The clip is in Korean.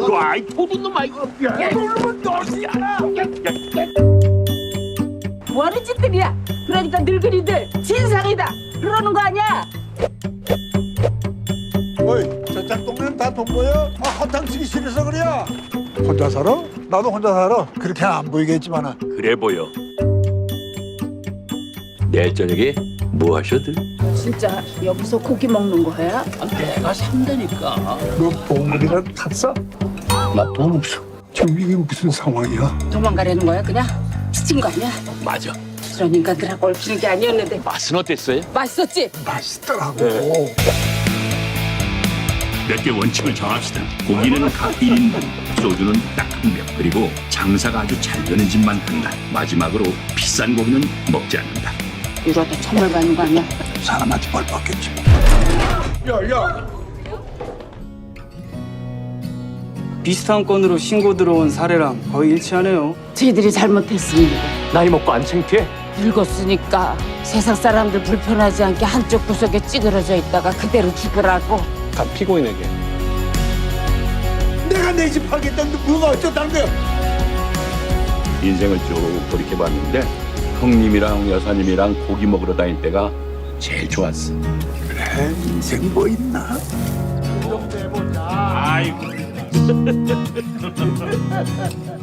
와이 도둑놈 아이고 야 이놈은 너지야 뭐하는 짓들이야? 그러니까 늙은이들 진상이다 그러는 거 아니야? 어이 저 짝동네는 다 돈 보여? 아 허탕치기 싫어서 그래 혼자 살아? 나도 혼자 살아 그렇게 안 보이겠지만은 그래 보여 내일 저녁에 뭐 하셔들? 진짜 여기서 고기 먹는 거야? 아, 내가 산다니까 너 보물이라 탔어? 나 돈 없어 지금 이게 무슨 상황이야? 도망가려는 거야 그냥? 미친 거 아니야? 맞아 그런 인간들하고 얽히는 게 아니었는데 맛은 어땠어요? 맛있었지? 맛있더라고 몇 개 원칙을 정합시다. 고기는 각 1인분, 소주는 딱 한 병, 그리고 장사가 아주 잘 되는 집만 한다. 마지막으로 비싼 고기는 먹지 않는다. 이러다 천벌 가는 거 아니야? 사람한테 벌 받겠지 야 야 비슷한 건으로 신고 들어온 사례랑 거의 일치하네요. 저희들이 잘못했습니다 나이 먹고 안 창피해? 늙었으니까 세상 사람들 불편하지 않게 한쪽 구석에 찌그러져 있다가 그대로 죽으라고 다 피고인에게 내가 내 집 팔겠다는데 뭐가 어쩌다는 거야 인생을 쭉 돌이켜봤는데 형님이랑 여사님이랑 고기 먹으러 다닐 때가 제일 좋았어. 그래 인생 뭐 있나? 아이고.